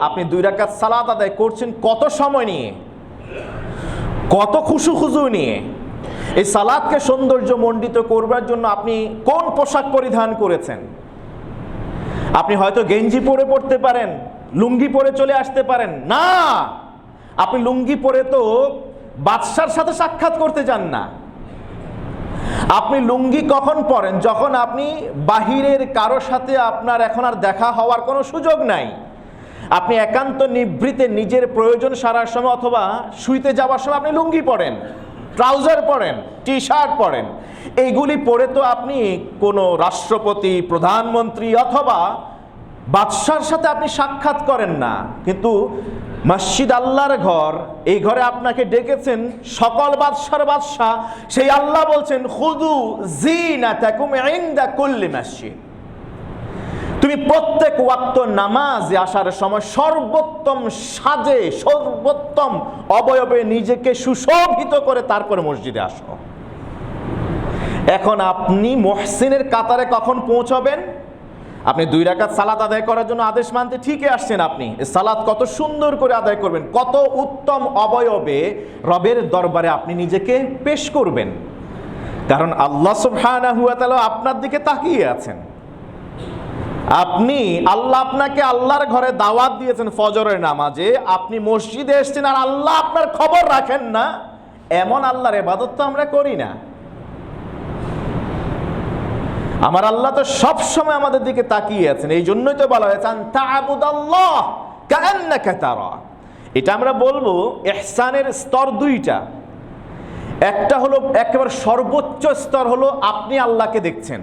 আপনি দুই রাকাত সালাত আদায় করছেন কত সময় নিয়ে? কত খুশু খুজু নিয়ে? এই সালাদকে সৌন্দর্য মণ্ডিত করবার জন্য আপনি কোন পোশাক পরিধান করেছেন? আপনি হয়তো গেঞ্জি পরে পড়তে পারেন, লুঙ্গি পরে চলে আসতে পারেন। না! আপনি লুঙ্গি পরে তো বাদশার সাথে সাক্ষাৎ করতে যান না। আপনি লুঙ্গি কখন পরেন? যখন আপনি বাহিরের কারও সাথে আপনার এখন আর দেখা হওয়ার কোনো সুযোগ নাই। আপনি একান্ত নিভৃতে নিজের প্রয়োজন সারার সময় অথবা শুইতে যাওয়ার সময় আপনি লুঙ্গি পরেন, ট্রাউজার পরেন টি শার্ট পরেন। এইগুলি পরে তো আপনি কোনো রাষ্ট্রপতি, প্রধানমন্ত্রী অথবা বাদশার সাথে আপনি সাক্ষাৎ করেন না। কিন্তু মসজিদ আল্লাহর ঘর, এই ঘরে আপনাকে ডেকেছেন সকল বাদশার বাদশাহ। সেই আল্লাহ বলছেন খুদু তাকুম ইনদা কুল্লি মসজিদ। তুমি প্রত্যেক ওয়াক্ত নামাজে আসার সময় সর্বোত্তম সাজে, সর্বোত্তম অবয়বে নিজেকে সুশোভিত করে তারপরে মসজিদে আসো। এখন আপনি মহসিনের কাতারে কখন পৌঁছাবেন? আপনি দুই রাকাত সালাত আদায় করার জন্য আদেশ মানতে ঠিকই আসছেন আপনি। এ সালাত কত সুন্দর করে আদায় করবেন, কত উত্তম অবয়বে রবের দরবারে আপনি নিজেকে পেশ করবেন। কারণ আল্লাহ সুবহানাহু আপনার দিকে তাকিয়ে আছেন। আপনি, আল্লাহ আপনাকে আল্লাহর ঘরে দাওয়াত দিয়েছেন ফজরের নামাজে, আপনি মসজিদে এসছেন আর আল্লাহ আপনার খবর রাখেন না, এমন আল্লাহর এবাদত তো আমরা করি না। আমার আল্লাহ তো সব সময় আমাদের দিকে তাকিয়ে আছেন, এই জন্যই তো বলা হয়েছে আনতা আবুদাল্লাহ কাআন্নাকা তারা। এটা আমরা বলব, এহসানের স্তর দুইটা। একটা হলো, একেবারে সর্বোচ্চ স্তর হলো, আপনি আল্লাহকে দেখছেন।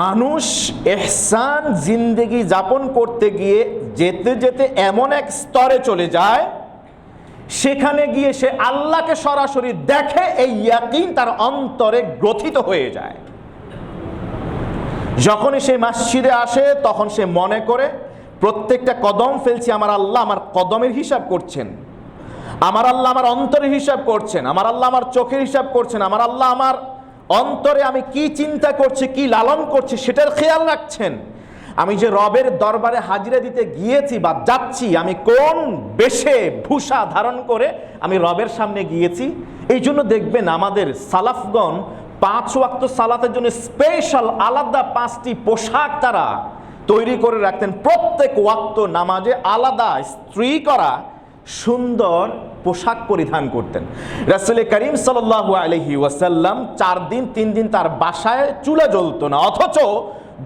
মানুষ এহসান জিন্দেগি যাপন করতে গিয়ে যেতে যেতে এমন এক স্তরে চলে যায়, সেখানে গিয়ে সে আল্লাহকে সরাসরি দেখে, এই ইয়াকিন তার অন্তরে গ্রথিত হয়ে যায়। যখনই সে মসজিদে আসে, তখন সে মনে করে, প্রত্যেকটা কদম ফেলছি, আমার আল্লাহ আমার কদমের হিসাব করছেন। আমার আল্লাহ আমার অন্তরের হিসাব করছেন, আমার আল্লাহ আমার চোখের হিসাব করছেন, আমার আল্লাহ আমার অন্তরে আমি কি চিন্তা করছি, কি লালন করছি সেটার খেয়াল রাখছেন। আমি যে রবের দরবারে হাজিরা দিতে গিয়েছি বা যাচ্ছি, আমি কোন বেশে ভূষা ধারণ করে আমি রবের সামনে গিয়েছি? এই জন্য দেখবেন আমাদের সালাফগণ পাঁচ ওয়াক্ত সালাতের জন্য স্পেশাল আলাদা পাঁচটি পোশাক তারা তৈরি করে রাখতেন। প্রত্যেক ওয়াক্ত নামাজে আলাদা স্ত্রী করা সুন্দর পোশাক পরিধান করতেন। রাসুল করিম সাল আলহি ওয়াসাল্লাম চার দিন, তিন দিন তার বাসায় চুলা জ্বলতো না। অথচ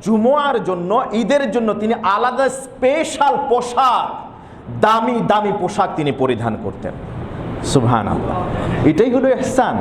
জুমুয়ার জন্য, ঈদের জন্য তিনি আলাদা স্পেশাল পোশাক, দামি দামি পোশাক তিনি পরিধান করতেন। সুবহান এটাই হলো এহসান